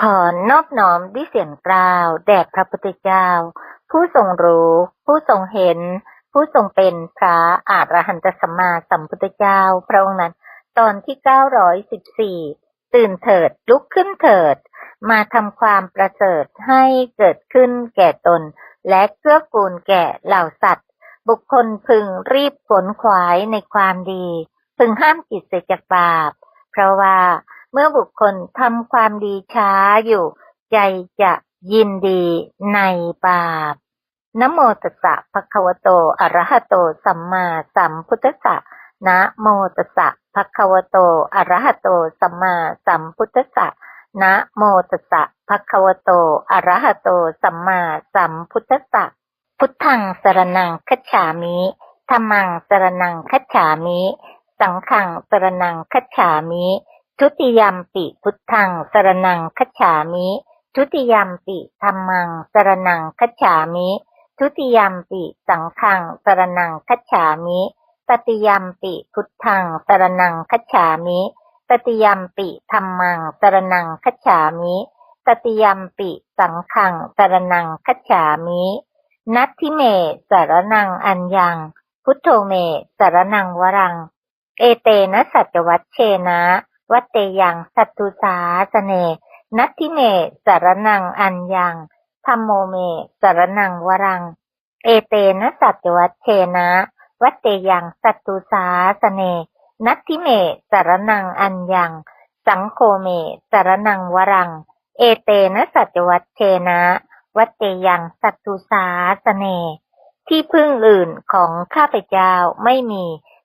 ขอนอบน้อมด้วยเสียงกล่าวแด่พระพุทธเจ้า ผู้ทรงรู้ ผู้ทรงเห็น ผู้ทรงเป็นพระอาหารหันตสัมมาสัมพุทธเจ้า พระองค์นั้น ตอนที่ 914 ตื่นเถิดลุกขึ้นเถิด มาทำความประเสริฐให้เกิดขึ้นแก่ตน และเกื้อกูลแก่เหล่าสัตว์ บุคคลพึงรีบขนขวายในความดี พึงห้ามจิตเสียจากบาป เพราะว่า เมื่อบุคคลทำความดีช้าอยู่ ใจจะยินดีในบาปนะโมตัสสะภะคะวะโตอะระหะโต สัมมาสัมพุทธัสสะนะโมตัสสะภะคะวะโตอะระหะโต สัมมาสัมพุทธัสสะนะโมตัสสะภะคะวะโตอะระหะโต สัมมาสัมพุทธัสสะพุทธังสรนังคัจฉามิธัมมังสรนังคัจฉามิ สังฆังสรนังคัจฉามิ ทุติยมปิพุทธังสรนังคัจฉามิ ทุติยมปิธัมมังสรนังคัจฉามิ ทุติยมปิสังฆังสรนังคัจฉามิตติยมปิพุทธังสรนังคัจฉามิตติยมปิธัมมังสรนังคัจฉามิตติยมปิสังฆังสรนังคัจฉามินัตทิเมสารนังอัญญัง พุทโธเมสารนังวรัง เอเตนะสัจวัตเชนะ วัตเตยังสัตตุสาสเน นัตทิเมสารนังอัญญังธรรมโมเมสารนังวรัง เอเตนะสัจวัตเชนะ วัตเตยังสัตตุสาสเน นัตทิเมสารนังอัญญัง สังโฆเมสารนังวรัง เอเตนะสัจวัตเชนะ วัตเตยังสัตตุสาสเน ที่พึ่งอื่นของข้าพเจ้าไม่มี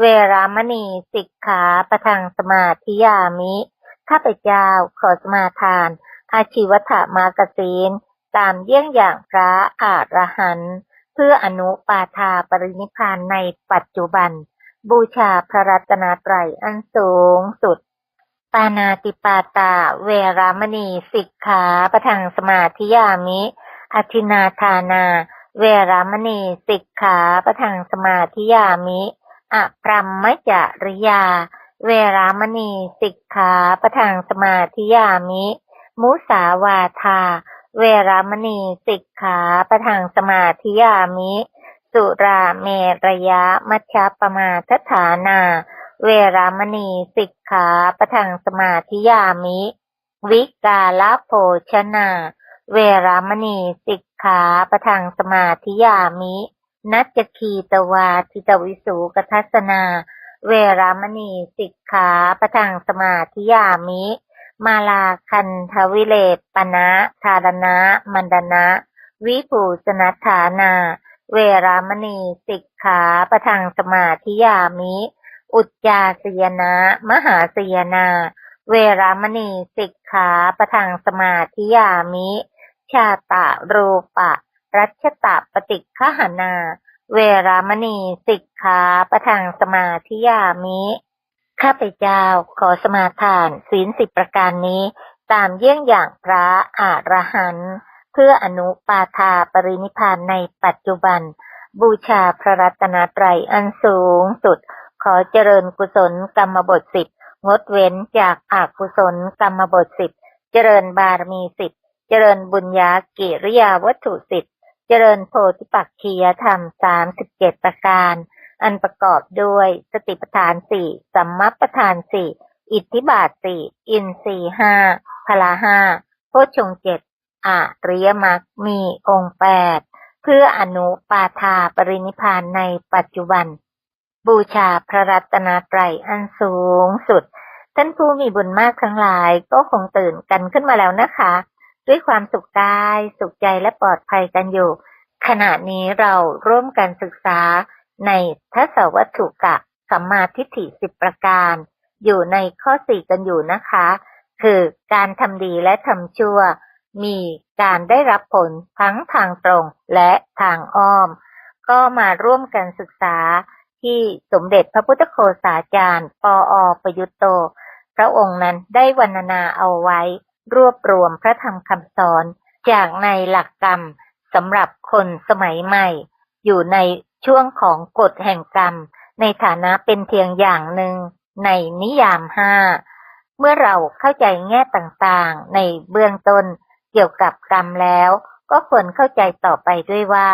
เวรามณีสิกขาประทังสมาธิยามิ ข้าพเจ้าขอสมาทาน อาชีวถมากศีลตามเยี่ยงอย่างพระอาหารหันต์เพื่ออนุปาทาปรินิพานในปัจจุบัน บูชาพระรัตนตรัยอันสูงสุด ปานาติปาตา เวรามณีสิกขาประทังสมาธิยามิอธินาทานา เวรามณีสิกขาประทังสมาธิยามิ อะพรัมมจริยา เวรามณีสิกขาประทังสมาธิยามิ มุสาวาทา เวรามณีสิกขาประทังสมาธิยามิ สุราเมรยะมัชฌปมาทฐานา เวรามณีสิกขาประทังสมาธิยามิ วิกาลโภชนา เวรามณีสิกขาประทังสมาธิยามิ นัจคีตวาทิตวิสูกทัสนา เวรามณีสิกขาปะทังสมาธิยามิ มาลาคันทวิเลปนะธารณะ มันดนะ วิภูสนัฐานา เวรามณีสิกขาปะทังสมาธิยามิ อุจจาสยนะ มหาสยนา เวรามณีสิกขาปะทังสมาธิยามิ ชาตะรูปะรัชตะปฏิฆหนา เวรามณีสิกขาประทังสมาธิยามิ ข้าพเจ้าขอสมาทานศีลสิบประการนี้ ตามเยี่ยงอย่างพระอาหารหันต์เพื่ออนุปาทาปรินิพพานในปัจจุบัน บูชาพระรัตนตรัยอันสูงสุด ขอเจริญกุศลกรรมบทสิบงดเว้นจากอากุศลกรรมบทสิบเจริญบารมีสิบเจริญบุญญากิริยาวัตถุสิบ เจริญโพธิปักขียธรรมสามสิบเจ็ดประการ อันประกอบด้วยสติปัฏฐานสี่สัมมัปทานสี่อิทธิบาทสี่อินทรีย์ห้าพละห้าโพชงเจ็ดอาริยมรรคมีองค์แปดเพื่ออนุปาทาปรินิพานในปัจจุบัน บูชาพระรัตนตรัยอันสูงสุด ท่านผู้มีบุญมากทั้งหลายก็คงตื่นกันขึ้นมาแล้วนะคะ ด้วยความสุขกาย สุขใจและปลอดภัยกันอยู่ ขณะนี้เราร่วมกันศึกษาในทศวัตถุกะสัมมาทิฏฐิสิบประการ อยู่ในข้อสี่กันอยู่นะคะ คือการทำดีและทำชั่ว มีการได้รับผลทั้งทางตรงและทางอ้อม ก็มาร่วมกันศึกษาที่สมเด็จพระพุทธโฆษาจารย์ ปออประยุตโต พระองค์นั้นได้วรรณนาเอาไว้ รวบรวมพระธรรมคำสอนจากในหลักกรรมสำหรับคนสมัยใหม่ อยู่ในช่วงของกฎแห่งกรรม ในฐานะเป็นเพียงอย่างหนึ่งในนิยามห้าเมื่อเราเข้าใจแง่ต่างๆ ในเบื้องต้นเกี่ยวกับกรรมแล้ว ก็ควรเข้าใจต่อไปด้วยว่า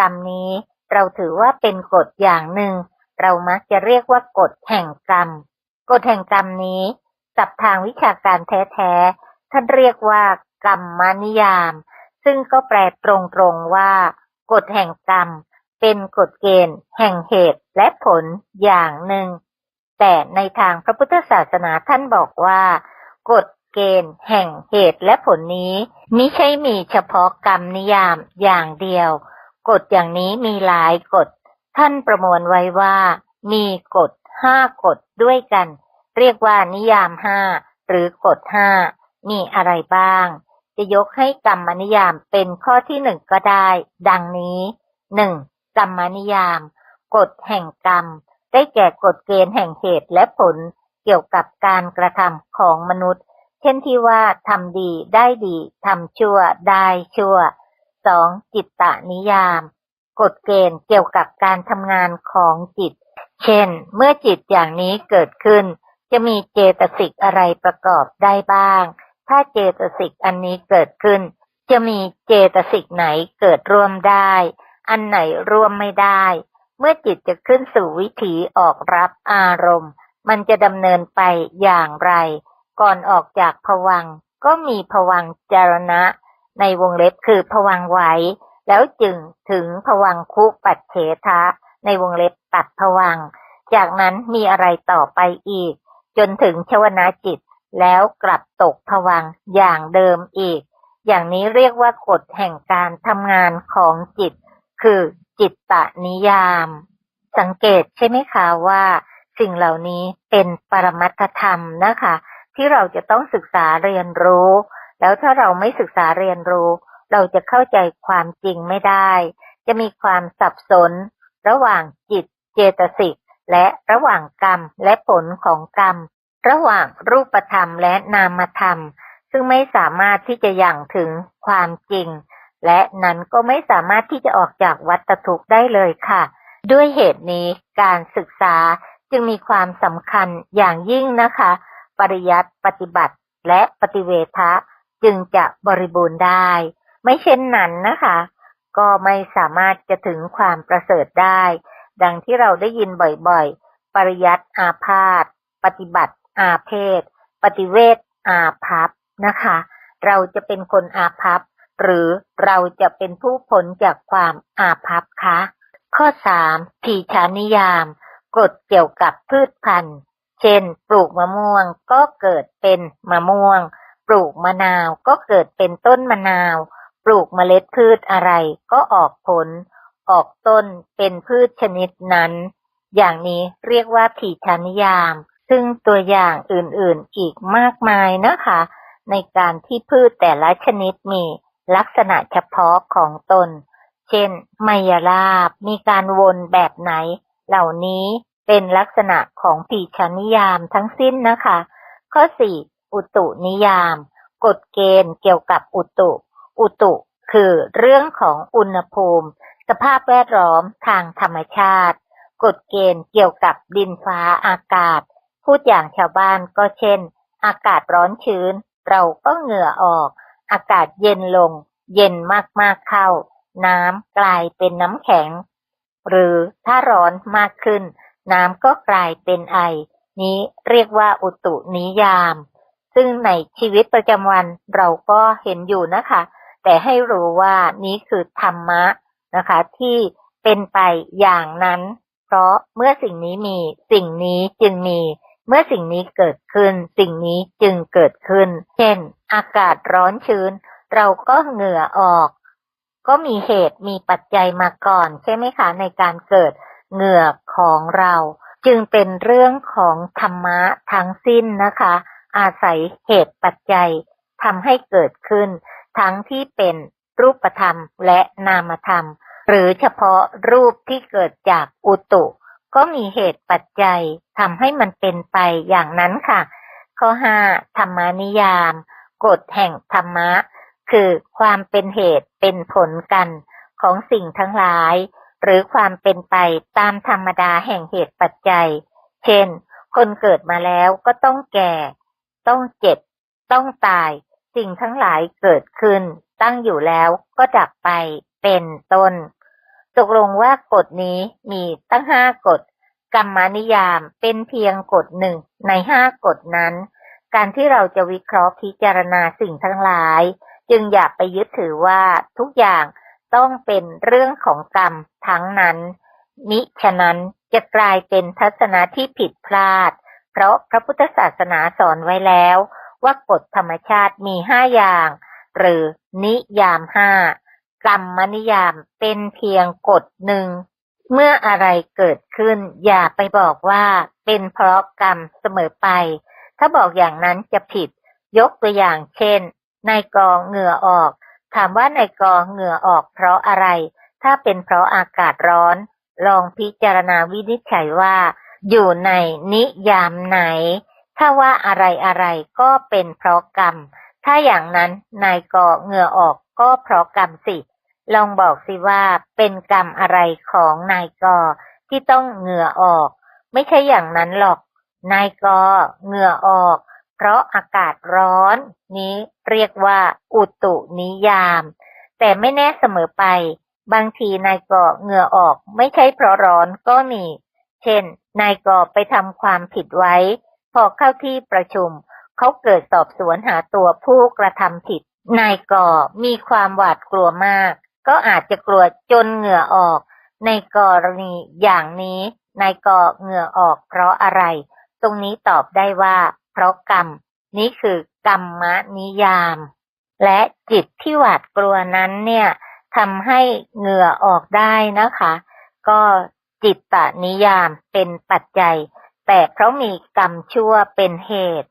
กรรมนี้เราถือว่าเป็นกฎอย่างหนึ่ง เรามักจะเรียกว่ากฎแห่งกรรม กฎแห่งกรรมนี้ศัพท์ทางวิชาการแท้ๆ ท่านเรียกว่ากรรมมานิยาม ซึ่งก็แปลตรงๆว่า กฎแห่งกรรม เป็นกฎเกณฑ์ แห่งเหตุและผลอย่างหนึ่ง แต่ในทางพระพุทธศาสนาท่านบอกว่า กฎเกณฑ์ แห่งเหตุและผลนี้มิใช่มีเฉพาะกรรมนิยามอย่างเดียว กฎอย่างนี้มีหลายกฎ ท่านประมวลไว้ว่า มีกฎห้ากฎด้วยกัน เรียกว่านิยามห้าหรือกฎห้า มีอะไรบ้าง จะยกให้กรรมนิยามเป็นข้อที่หนึ่งก็ได้ ดังนี้หนึ่งกรรมนิยาม กฎแห่งกรรม ได้แก่กฎเกณฑ์แห่งเหตุและผลเกี่ยวกับการกระทำของมนุษย์ เช่นที่ว่าทำดีได้ดีทำชั่วได้ชั่วสองจิตตนิยาม กฎเกณฑ์เกี่ยวกับการทำงานของจิต เช่น เมื่อจิตอย่างนี้เกิดขึ้น จะมีเจตสิกอะไรประกอบได้บ้าง ถ้าเจตสิกอันนี้เกิดขึ้น จะมีเจตสิกไหนเกิดร่วมได้ อันไหนร่วมไม่ได้ เมื่อจิตจะขึ้นสู่วิถีออกรับอารมณ์ มันจะดำเนินไปอย่างไร ก่อนออกจากผวังก็มีผวังจารณะ ในวงเล็บคือผวังไหวแล้วจึงถึงผวังคุปัจเฉทะ ในวงเล็บตัดผวัง จากนั้นมีอะไรต่อไปอีก จนถึงชวนาจิต แล้วกลับตกผวังอย่างเดิมอีก อย่างนี้เรียกว่ากฎแห่งการทำงานของจิต คือจิตตนิยาม สังเกตใช่ไหมคะว่า สิ่งเหล่านี้เป็นปรมัตธรรมนะคะ ที่เราจะต้องศึกษาเรียนรู้ แล้วถ้าเราไม่ศึกษาเรียนรู้ เราจะเข้าใจความจริงไม่ได้ จะมีความสับสน ระหว่างจิตเจตสิกและระหว่างกรรมและผลของกรรม ระหว่างรูปธรรมและนามธรรม ซึ่งไม่สามารถที่จะยังถึงความจริง และนั้นก็ไม่สามารถที่จะออกจากวัฏทุกข์ได้เลยค่ะ ด้วยเหตุนี้การศึกษาจึงมีความสำคัญอย่างยิ่งนะคะ ปริยัติปฏิบัติและปฏิเวทะจึงจะบริบูรณ์ได้ ไม่เช่นนั้นนะคะ ก็ไม่สามารถจะถึงความประเสริฐได้ ดังที่เราได้ยินบ่อยๆ ปริยัติอาพาธปฏิบัติ อาเพศ ปฏิเวทอาภัพนะคะ เราจะเป็นคนอาภัพหรือเราจะเป็นผู้พ้นจากความอาภัพคะ ข้อสามทีชานิยามกฎเกี่ยวกับพืชพันธุ์ เช่น ปลูกมะม่วงก็เกิดเป็นมะม่วง ปลูกมะนาวก็เกิดเป็นต้นมะนาว ปลูกเมล็ดพืชอะไรก็ออกผล ออกต้นเป็นพืชชนิดนั้น อย่างนี้เรียกว่าถีชานิยาม ซึ่งตัวอย่างอื่นๆอีกมากมายนะคะ ในการที่พืชแต่ละชนิดมีลักษณะเฉพาะของตน เช่น ไมยราบ มีการวนแบบไหน เหล่านี้เป็นลักษณะของปีชานิยามทั้งสิ้นนะคะ ข้อสี่อุตุนิยาม กฎเกณฑ์เกี่ยวกับอุตุ อุตุคือเรื่องของอุณหภูมิ สภาพแวดล้อมทางธรรมชาติ กฎเกณฑ์เกี่ยวกับดินฟ้าอากาศ พูดอย่างชาวบ้านก็เช่น อากาศร้อนชื้น เราก็เหงื่อออก อากาศเย็นลง เย็นมากๆเข้า น้ำกลายเป็นน้ำแข็ง หรือถ้าร้อนมากขึ้น น้ำก็กลายเป็นไอ นี้เรียกว่าอุตุนิยาม ซึ่งในชีวิตประจำวันเราก็เห็นอยู่นะคะ แต่ให้รู้ว่านี้คือธรรมะนะคะ ที่เป็นไปอย่างนั้น เพราะเมื่อสิ่งนี้มีสิ่งนี้จึงมี เมื่อสิ่งนี้เกิดขึ้น สิ่งนี้จึงเกิดขึ้น เช่น อากาศร้อนชื้น เราก็เหงื่อออก ก็มีเหตุมีปัจจัยมาก่อน ใช่ไหมคะในการเกิดเหงื่อของเรา จึงเป็นเรื่องของธรรมะทั้งสิ้นนะคะ อาศัยเหตุปัจจัยทำให้เกิดขึ้น ทั้งที่เป็นรูปธรรมและนามธรรม หรือเฉพาะรูปที่เกิดจากอุตุ ก็มีเหตุปัจจัยทำให้มันเป็นไปอย่างนั้นค่ะ ข้อห้าธรรมานิยามกฎแห่งธรรมะ คือความเป็นเหตุเป็นผลกันของสิ่งทั้งหลาย หรือความเป็นไปตามธรรมดาแห่งเหตุปัจจัย เช่น คนเกิดมาแล้วก็ต้องแก่ ต้องเจ็บ ต้องตาย สิ่งทั้งหลายเกิดขึ้น ตั้งอยู่แล้วก็ดับไปเป็นต้น ตกลงว่ากฎนี้มีตั้งห้ากฎกรรมานิยามเป็นเพียงกฎหนึ่งในห้ากฎนั้น การที่เราจะวิเคราะห์พิจารณาสิ่งทั้งหลาย จึงอย่าไปยึดถือว่าทุกอย่างต้องเป็นเรื่องของกรรมทั้งนั้น มิฉะนั้นจะกลายเป็นทัศนะที่ผิดพลาด เพราะพระพุทธศาสนาสอนไว้แล้ว ว่ากฎธรรมชาติมีห้าอย่าง หรือนิยามห้า กรรมนิยามเป็นเพียงกฎหนึ่ง เมื่ออะไรเกิดขึ้น อย่าไปบอกว่าเป็นเพราะกรรมเสมอไป ถ้าบอกอย่างนั้นจะผิด ยกตัวอย่างเช่นนายกองเหงื่อออก ถามว่านายกองเหงื่อออกเพราะอะไร ถ้าเป็นเพราะอากาศร้อน ลองพิจารณาวินิจฉัยว่า อยู่ในนิยามไหน ถ้าว่าอะไรอะไรก็เป็นเพราะกรรม ถ้าอย่างนั้นนายกอเหงื่อออกก็เพราะกรรมสิ ลองบอกสิว่าเป็นกรรมอะไรของนายกอที่ต้องเหงื่อออก ไม่ใช่อย่างนั้นหรอก นายกอเหงื่อออก เพราะอากาศร้อน นี้เรียกว่า อุตุนิยาม แต่ไม่แน่เสมอไป บางทีนายกอเหงื่อออก ไม่ใช่เพราะร้อนก็มีเช่น นายกอไปทำความผิดไว้ พอเข้าที่ประชุม เขาเกิดสอบสวนหาตัวผู้กระทำผิด นายกอมีความหวาดกลัวมาก ก็อาจจะกลัวจนเหงื่อออก ในกรณีอย่างนี้นายกอเหงื่อออกเพราะอะไร ตรงนี้ตอบได้ว่า เพราะกรรม นี้คือกรรมนิยาม และจิตที่หวาดกลัวนั้นเนี่ยทำให้เหงื่อออกได้นะคะ ก็จิตตนิยามเป็นปัจจัย แต่เพราะมีกรรมชั่วเป็นเหตุ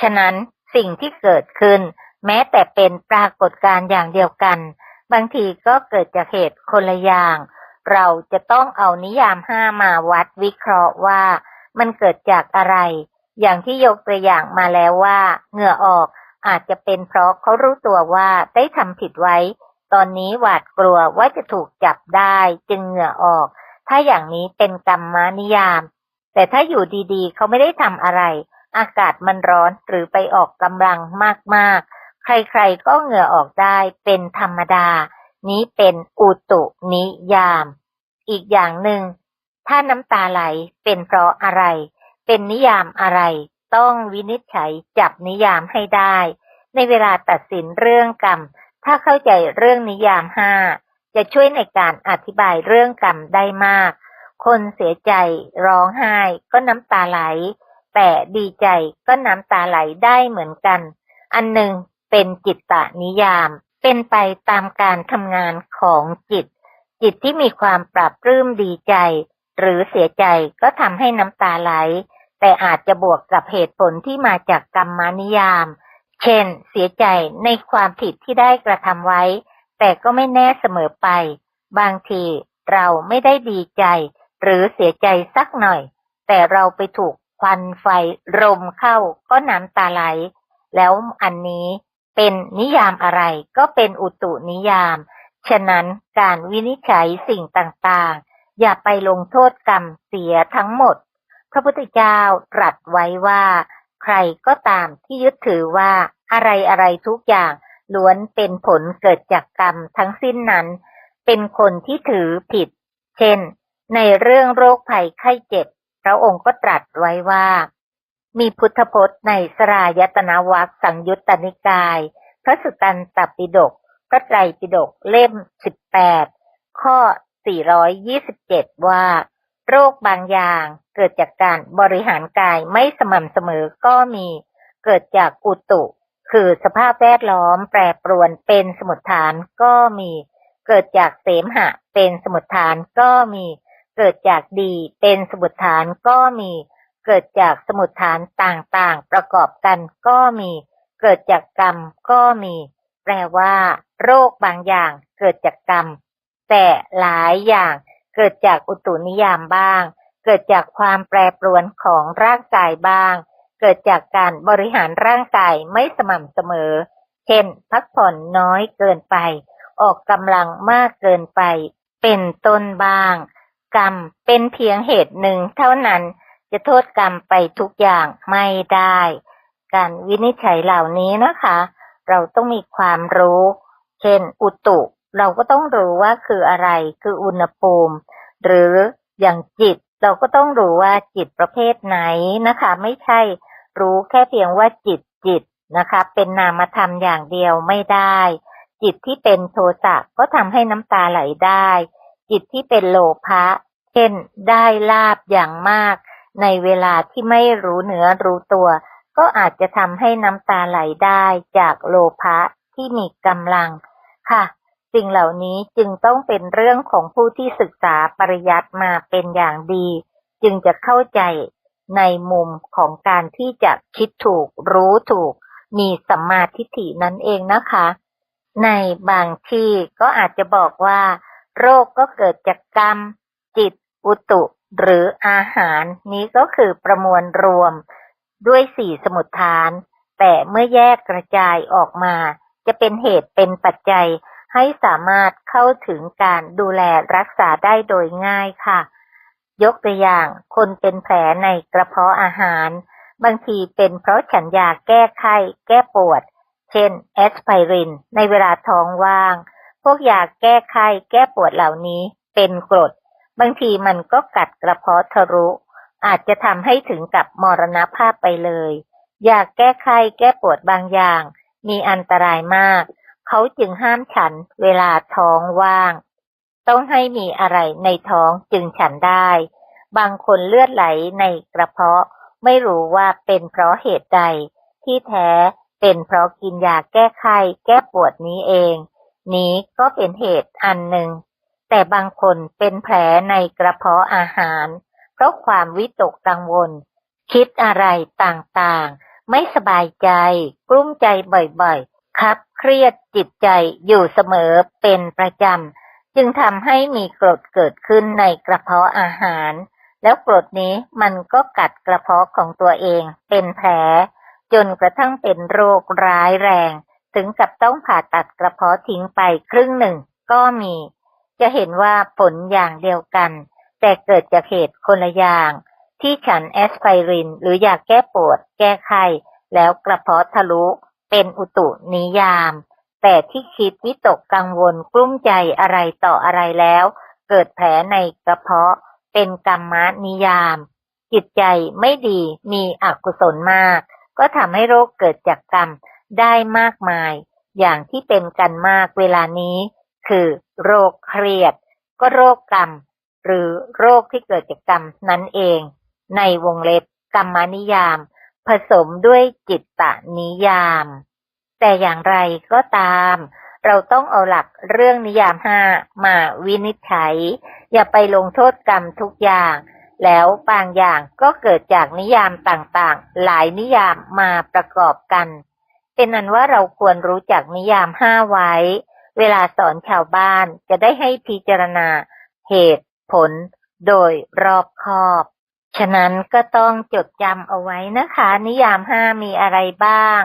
ฉะนั้นสิ่งที่เกิดขึ้น แม้แต่เป็นปรากฏการณ์อย่างเดียวกัน บางทีก็เกิดจากเหตุคนละอย่าง เราจะต้องเอานิยามห้ามาวัดวิเคราะห์ว่ามันเกิดจากอะไร อย่างที่ยกตัวอย่างมาแล้วว่าเหงื่อออกอาจจะเป็นเพราะเขารู้ตัวว่าได้ทำผิดไว้ ตอนนี้หวาดกลัวว่าจะถูกจับได้จึงเหงื่อออก ถ้าอย่างนี้เป็นกรรมนิยาม แต่ถ้าอยู่ดีๆ เขาไม่ได้ทำอะไร อากาศมันร้อนหรือไปออกกำลังมากๆ ใครๆก็เหงื่อออกได้เป็นธรรมดา นี้เป็นอุตุนิยาม อีกอย่างหนึ่ง ถ้าน้ำตาไหลเป็นเพราะอะไร เป็นนิยามอะไร ต้องวินิจฉัยจับนิยามให้ได้ ในเวลาตัดสินเรื่องกรรม ถ้าเข้าใจเรื่องนิยามห้าจะช่วยในการอธิบายเรื่องกรรมได้มาก คนเสียใจร้องไห้ก็น้ำตาไหล แต่ดีใจก็น้ำตาไหลได้เหมือนกัน อันหนึ่ง เป็นจิตตนิยาม เป็นไปตามการทำงานของจิต จิตที่มีความปรับปลื้มดีใจ หรือเสียใจก็ทำให้น้ำตาไหล แต่อาจจะบวกกับเหตุผลที่มาจากกรรมานิยาม เช่น เสียใจในความผิดที่ได้กระทำไว้ แต่ก็ไม่แน่เสมอไป บางทีเราไม่ได้ดีใจ หรือเสียใจสักหน่อย แต่เราไปถูกควันไฟรมเข้าก็น้ำตาไหล แล้วอันนี้ เป็นนิยามอะไรก็เป็นอุตุนิยาม ฉะนั้นการวินิจฉัยสิ่งต่างๆ อย่าไปลงโทษกรรมเสียทั้งหมด พระพุทธเจ้าตรัสไว้ว่า ใครก็ตามที่ยึดถือว่าอะไรอะไรทุกอย่างล้วนเป็นผลเกิดจากกรรมทั้งสิ้นนั้น เป็นคนที่ถือผิด เช่น ในเรื่องโรคภัยไข้เจ็บ พระองค์ก็ตรัสไว้ว่า มีพุทธพจน์ในสรายตนาวัคสังยุตตนิกาย พระสุตตันตปิฎกพระไตรปิฎกเล่ม 18 ข้อ 427 ว่า โรคบางอย่างเกิดจากการบริหารกายไม่สม่ำเสมอก็มีเกิดจากอุตุ คือสภาพแวดล้อมแปรปรวนเป็นสมุดฐานก็มี เกิดจากเสมหะเป็นสมุดฐานก็มี เกิดจากดีเป็นสมุดฐานก็มี เกิดจากสมุดฐานต่างๆ ประกอบกันก็มี เกิดจากกรรมก็มี แปลว่า โรคบางอย่าง เกิดจากกรรม แต่หลายอย่าง เกิดจากอุตุนิยามบ้าง เกิดจากความแปรปรวนของร่างกายบ้าง เกิดจากการบริหารร่างกายไม่สม่ำเสมอ เช่น พักผ่อนน้อยเกินไป ออกกำลังมากเกินไป เป็นต้นบ้าง กรรมเป็นเพียงเหตุหนึ่งเท่านั้น จะโทษกรรมไปทุกอย่างไม่ได้ การวินิจฉัยเหล่านี้นะคะ เราต้องมีความรู้ เช่น อุตุ เราก็ต้องรู้ว่าคืออะไรคืออุณหภูมิ หรืออย่างจิตเราก็ต้องรู้ว่าจิตประเภทไหนนะคะ ไม่ใช่รู้แค่เพียงว่าจิตจิตนะคะ เป็นนามธรรมอย่างเดียวไม่ได้ จิตที่เป็นโทสะก็ทำให้น้ำตาไหลได้ จิตที่เป็นโลภะเช่นได้ลาบอย่างมาก ในเวลาที่ไม่รู้เนื้อรู้ตัว ก็อาจจะทำให้น้ำตาไหลได้จากโลภะที่มีกำลัง ค่ะ สิ่งเหล่านี้จึงต้องเป็นเรื่องของผู้ที่ศึกษาปริยัติมาเป็นอย่างดี จึงจะเข้าใจในมุมของการที่จะคิดถูกรู้ถูก มีสัมมาทิฏฐินั่นเองนะคะ ในบางที่ก็อาจจะบอกว่า โรคก็เกิดจากกรรม จิตอุตุ หรืออาหารนี้ก็คือประมวลรวมด้วยสี่สมุดฐาน แต่เมื่อแยกกระจายออกมา จะเป็นเหตุเป็นปัจจัยให้สามารถเข้าถึงการดูแลรักษาได้โดยง่ายค่ะ ยกตัวอย่างคนเป็นแผลในกระเพาะอาหาร บางทีเป็นเพราะฉันยาแก้ไข้ แก้ปวด เช่นแอสไพรินในเวลาท้องว่าง พวกยาแก้ไข้ แก้ปวดเหล่านี้เป็นกรด บางทีมันก็กัดกระเพาะทะลุ อาจจะทำให้ถึงกับมรณภาพไปเลย อยากแก้ไขแก้ปวดบางอย่าง มีอันตรายมาก เขาจึงห้ามฉันเวลาท้องว่าง ต้องให้มีอะไรในท้องจึงฉันได้ บางคนเลือดไหลในกระเพาะ ไม่รู้ว่าเป็นเพราะเหตุใด ที่แท้เป็นเพราะกินยาแก้ไขแก้ปวดนี้เอง นี้ก็เป็นเหตุอันหนึ่ง แต่บางคนเป็นแผลในกระเพาะอาหาร เพราะความวิตกกังวล คิดอะไรต่างๆ ไม่สบายใจ กลุ้มใจบ่อยๆ ครับเครียดจิตใจอยู่เสมอเป็นประจำ จึงทำให้มีกรดเกิดขึ้นในกระเพาะอาหาร แล้วกรดนี้มันก็กัดกระเพาะของตัวเองเป็นแผล จนกระทั่งเป็นโรคร้ายแรง ถึงกับต้องผ่าตัดกระเพาะทิ้งไปครึ่งหนึ่งก็มี จะเห็นว่าผลอย่างเดียวกัน แต่เกิดจากเหตุคนละอย่าง ที่ฉันแอสไพริน หรืออยากแก้ปวด แก้ไข้แล้วกระเพาะทะลุเป็นอุตุนิยาม แต่ที่คิดวิตกกังวลกลุ้มใจอะไรต่ออะไรแล้ว เกิดแผลในกระเพาะเป็นกรรมนิยาม จิตใจไม่ดีมีอกุศลมาก ก็ทำให้โรคเกิดจากกรรมได้มากมาย อย่างที่เป็นกันมากเวลานี้ คือโรคเครียด ก็โรคกรรม หรือโรคที่เกิดจากกรรมนั่นเอง ในวงเล็บกรรมนิยาม ผสมด้วยจิตตนิยาม แต่อย่างไรก็ตาม เราต้องเอาหลักเรื่องนิยามห้ามาวินิจฉัย อย่าไปลงโทษกรรมทุกอย่าง แล้วบางอย่างก็เกิดจากนิยามต่างๆ หลายนิยามมาประกอบกัน เป็นนั้นว่าเราควรรู้จักนิยามห้าไว้ เวลาสอนชาวบ้านจะได้ให้พิจารณา เหตุผล โดยรอบคอบ ฉะนั้นก็ต้องจดจำเอาไว้นะคะ นิยามห้ามีอะไรบ้าง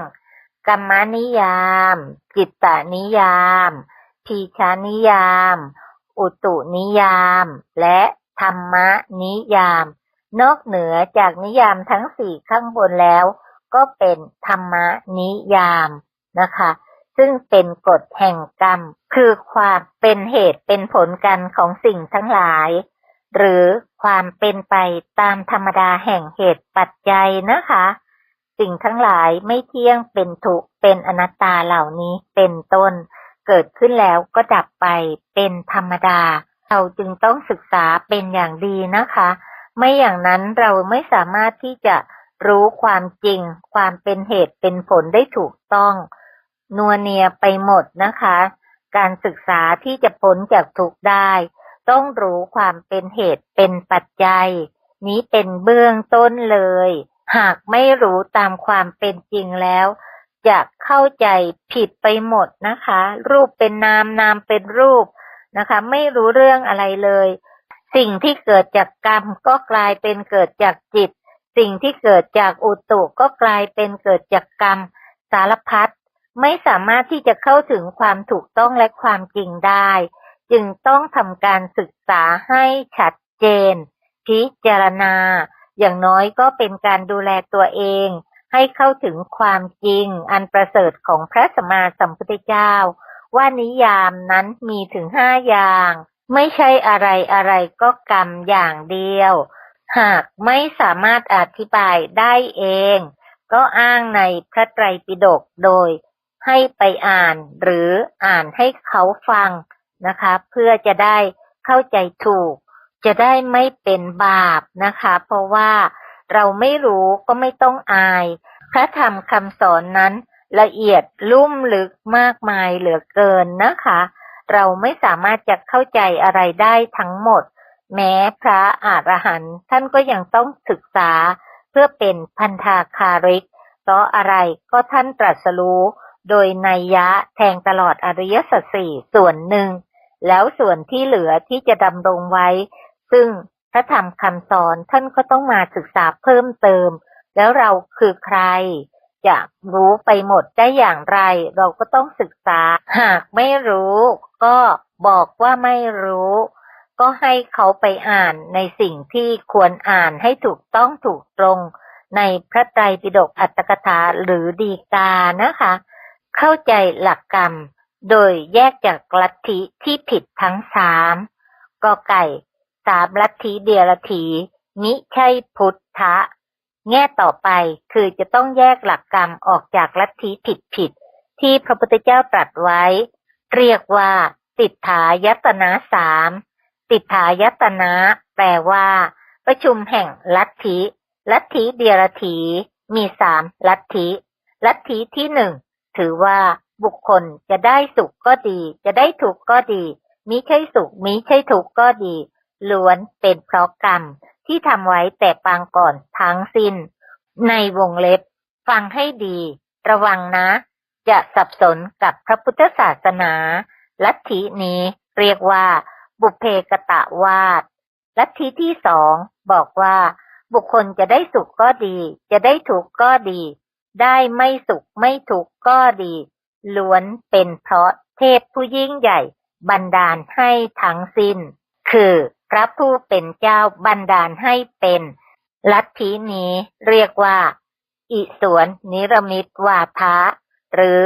กรรมนิยาม จิตตนิยาม พีชานิยาม อุตุนิยาม และธรรมนิยาม นอกเหนือจากนิยามทั้งสี่ข้างบนแล้ว ก็เป็นธรรมนิยามนะคะ ซึ่งเป็นกฎแห่งกรรม คือความเป็นเหตุเป็นผลกันของสิ่งทั้งหลาย หรือความเป็นไปตามธรรมดาแห่งเหตุปัจจัยนะคะ สิ่งทั้งหลายไม่เที่ยงเป็นทุกเป็นอนัตตาเหล่านี้เป็นต้น เกิดขึ้นแล้วก็ดับไปเป็นธรรมดา เราจึงต้องศึกษาเป็นอย่างดีนะคะ ไม่อย่างนั้นเราไม่สามารถที่จะรู้ความจริง ความเป็นเหตุเป็นผลได้ถูกต้อง นัวเนียไปหมดนะคะ การศึกษาที่จะพ้นจากทุกได้ ต้องรู้ความเป็นเหตุเป็นปัจจัย นี้เป็นเบื้องต้นเลย หากไม่รู้ตามความเป็นจริงแล้วจะเข้าใจผิดไปหมดนะคะ รูปเป็นนามนามเป็นรูปนะคะ ไม่รู้เรื่องอะไรเลย สิ่งที่เกิดจากกรรมก็กลายเป็นเกิดจากจิต สิ่งที่เกิดจากอุตุก็กลายเป็นเกิดจากกรรม สารพัด ไม่สามารถที่จะเข้าถึงความถูกต้องและความจริงได้ จึงต้องทำการศึกษาให้ชัดเจน พิจารณา อย่างน้อยก็เป็นการดูแลตัวเอง ให้เข้าถึงความจริง อันประเสริฐของพระสัมมาสัมพุทธเจ้า ว่านิยามนั้นมีถึงห้าอย่าง ไม่ใช่อะไรอะไรก็กรรมอย่างเดียว หากไม่สามารถอธิบายได้เอง ก็อ้างในพระไตรปิฎกโดย ให้ไปอ่าน หรืออ่านให้เขาฟังนะคะ เพื่อจะได้เข้าใจถูก จะได้ไม่เป็นบาปนะคะ เพราะว่าเราไม่รู้ก็ไม่ต้องอาย พระธรรมคำสอนนั้นละเอียดลุ่มลึกมากมายเหลือเกินนะคะ เราไม่สามารถจะเข้าใจอะไรได้ทั้งหมด แม้พระอรหันต์ท่านก็ยังต้องศึกษาเพื่อเป็นพันธาคาริกเพราะอะไรก็ท่านตรัสรู้ โดยนัยยะแทงตลอดอริยสัจสี่ส่วนหนึ่ง แล้วส่วนที่เหลือที่จะดำรงไว้ ซึ่งพระธรรมคำสอนท่านก็ต้องมาศึกษาเพิ่มเติม แล้วเราคือใคร จะรู้ไปหมดได้อย่างไร เราก็ต้องศึกษา หากไม่รู้ ก็บอกว่าไม่รู้ ก็ให้เขาไปอ่านในสิ่งที่ควรอ่านให้ถูกต้องถูกตรง ในพระไตรปิฎกอัตถกถาหรือดีกานะคะ เข้าใจหลักกรรม โดยแยกจากลัทธิที่ผิดทั้งสามกอไก่สามลัทธิเดียรถีมิใช่พุทธะ แง่ต่อไปคือจะต้องแยกหลักกรรมออกจากลัทธิผิดผิดที่พระพุทธเจ้าตรัสไว้ เรียกว่า ติฏฐายตนะสามติฏฐายตนะ แปลว่า ประชุมแห่งลัทธิ ลัทธิเดียรถีมีสามลัทธิ ลัทธิที่หนึ่ง ถือว่าบุคคลจะได้สุขก็ดี จะได้ทุกข์ก็ดีมิใช่สุขมิใช่ทุกข์ก็ดี ล้วนเป็นเพราะกรรมที่ทำไว้แต่ปางก่อนทั้งสิ้น ในวงเล็บ ฟังให้ดี ระวังนะ จะสับสนกับพระพุทธศาสนา ลัทธินี้เรียกว่า บุพเพกตะวาดลัทธิที่สองบอกว่า บุคคลจะได้สุขก็ดี จะได้ทุกข์ก็ดี ได้ไม่สุขไม่ทุกข์ก็ดี ล้วนเป็นเพราะเทพผู้ยิ่งใหญ่บันดาลให้ทั้งสิ้น คือพระผู้เป็นเจ้าบันดาลให้เป็น ลัทธินี้เรียกว่า อิสวนนิรมิตวาทะ หรือ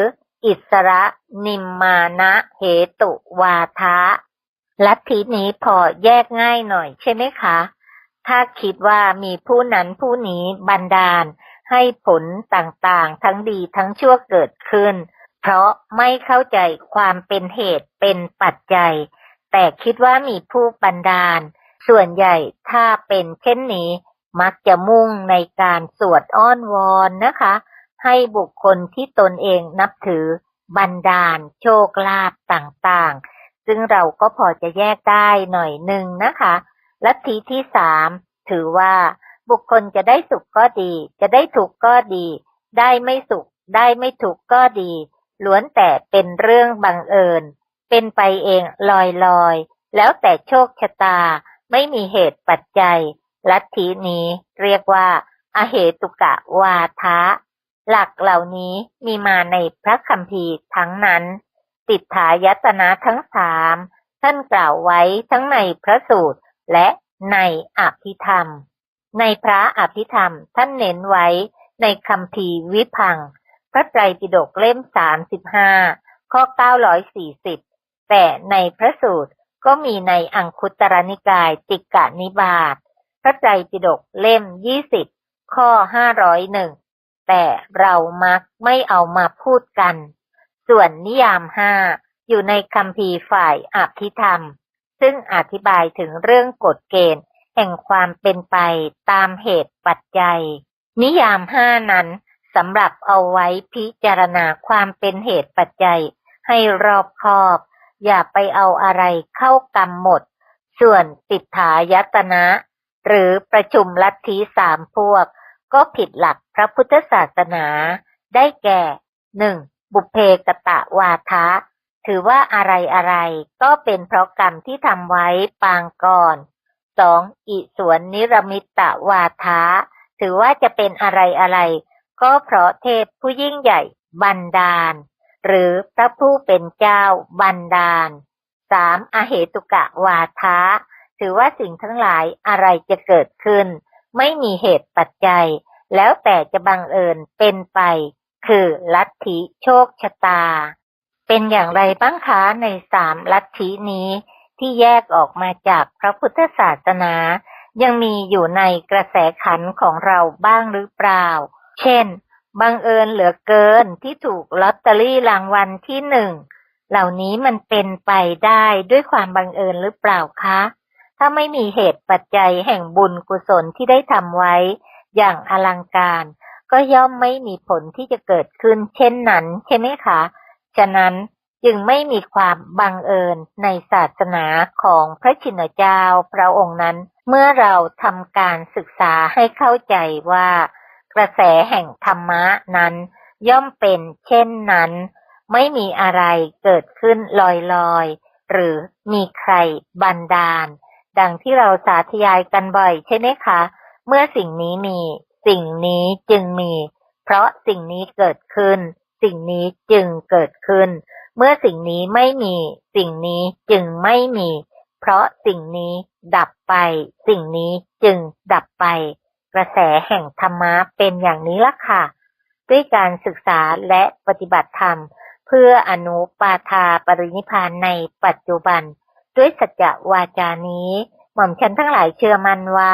อิสระนิมมานะเหตุวาทะ ลัทธินี้พอแยกง่ายหน่อยใช่ไหมคะ ถ้าคิดว่ามีผู้นั้นผู้นี้บันดาล ให้ผลต่างๆ ทั้งดีทั้งชั่วเกิดขึ้น เพราะไม่เข้าใจความเป็นเหตุเป็นปัจจัย แต่คิดว่ามีผู้บันดาล ส่วนใหญ่ถ้าเป็นเช่นนี้ มักจะมุ่งในการสวดอ้อนวอนนะคะ ให้บุคคลที่ตนเองนับถือบันดาล โชคลาภต่างๆ ซึ่งเราก็พอจะแยกได้หน่อยหนึ่งนะคะ ลัทธิที่สามถือว่า บุคคลจะได้สุขก็ดี จะได้ทุกข์ก็ดี ได้ไม่สุข ได้ไม่ทุกข์ก็ดี ล้วนแต่เป็นเรื่องบังเอิญ เป็นไปเองลอยลอยแล้วแต่โชคชะตาไม่มีเหตุปัจจัย ลัทธินี้เรียกว่าอเหตุกะวาทะ หลักเหล่านี้มีมาในพระคัมภีร์ทั้งนั้น ติดถายตนะทั้งสามท่านกล่าวไว้ทั้งในพระสูตรและในอภิธรรม ในพระอภิธรรมท่านเน้นไว้ในคำพีวิพัง พระไตรปิฎกเล่มสามสิบห้าข้อเก้าร้อยสี่สิบแต่ในพระสูตรก็มีในอังคุตรนิกายติกะนิบาตพระไตรปิฎกเล่มยี่สิบข้อห้าร้อยหนึ่งแต่เรามักไม่เอามาพูดกัน ส่วนนิยามห้าอยู่ในคำพีฝ่ายอภิธรรม ซึ่งอธิบายถึงเรื่องกฎเกณฑ์ แห่งความเป็นไปตามเหตุปัจจัย นิยามห้านั้นสำหรับเอาไว้พิจารณาความเป็นเหตุปัจจัย ให้รอบคอบ อย่าไปเอาอะไรเข้ากรรมหมด ส่วนติดถายตนะ หรือประชุมลัทธิสามพวก ก็ผิดหลักพระพุทธศาสนา ได้แก่หนึ่งบุพเพกตะวาทะ ถือว่าอะไรอะไรก็เป็นเพราะกรรมที่ทำไว้ปางก่อน สองอิสวนนิรมิตตวาทะถือว่าจะเป็นอะไรอะไร ก็เพราะเทพผู้ยิ่งใหญ่บันดาล หรือพระผู้เป็นเจ้าบันดาลสามอเหตุกะวาทะถือว่าสิ่งทั้งหลายอะไรจะเกิดขึ้น ไม่มีเหตุปัจจัย แล้วแต่จะบังเอิญเป็นไป คือลัทธิโชคชะตา เป็นอย่างไรบ้างคะในสามลัทธินี้ ที่แยกออกมาจากพระพุทธศาสนา ยังมีอยู่ในกระแสขันของเราบ้างหรือเปล่า เช่น บังเอิญเหลือเกินที่ถูกลอตเตอรี่รางวัลที่หนึ่ง เหล่านี้มันเป็นไปได้ด้วยความบังเอิญหรือเปล่าคะ ถ้าไม่มีเหตุปัจจัยแห่งบุญกุศลที่ได้ทำไว้อย่างอลังการ ก็ย่อมไม่มีผลที่จะเกิดขึ้น เช่นนั้น ใช่ไหมคะ ฉะนั้น จึงไม่มีความบังเอิญในศาสนาของพระชินเจ้าพระองค์นั้น เมื่อเราทำการศึกษาให้เข้าใจว่า กระแสแห่งธรรมะนั้น ย่อมเป็นเช่นนั้น ไม่มีอะไรเกิดขึ้นลอยๆ หรือมีใครบันดาล ดังที่เราสาธยายกันบ่อยใช่ไหมคะ เมื่อสิ่งนี้มีสิ่งนี้จึงมี เพราะสิ่งนี้เกิดขึ้น สิ่งนี้จึงเกิดขึ้น เมื่อสิ่งนี้ไม่มี สิ่งนี้จึงไม่มี เพราะสิ่งนี้ดับไป สิ่งนี้จึงดับไป กระแสแห่งธรรมะเป็นอย่างนี้ละค่ะ ด้วยการศึกษาและปฏิบัติธรรม เพื่ออนุปาทาปรินิพานในปัจจุบัน ด้วยสัจจวาจานี้ หม่อมฉันทั้งหลายเชื่อมั่นว่า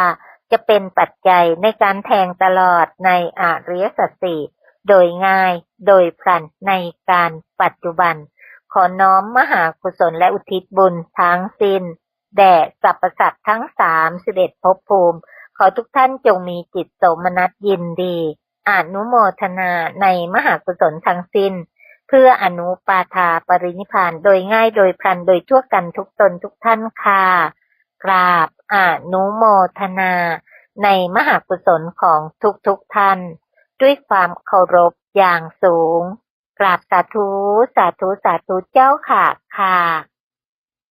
จะเป็นปัจจัยในการแทงตลอดในอริยสัจสี่โดยง่าย โดยพลันในการปัจจุบัน ขอน้อมมหากุศลและอุทิศบุญทั้งสิ้น แด่สรรพสัตว์ทั้งสามสิบเอ็ดภพภูมิ ขอทุกท่านจงมีจิตโสมนัสยินดีอนุโมทนาในมหากุศลทั้งสิ้น เพื่ออนุปาทาปรินิพานโดยง่ายโดยพลันโดยทั่วกันทุกตนทุกท่านค่ะกราบอนุโมทนา ในมหากุศลของทุกทุกท่าน ด้วยความเคารพอย่างสูง กราบสาธุ สาธุ สาธุเจ้าค่ะ ค่ะ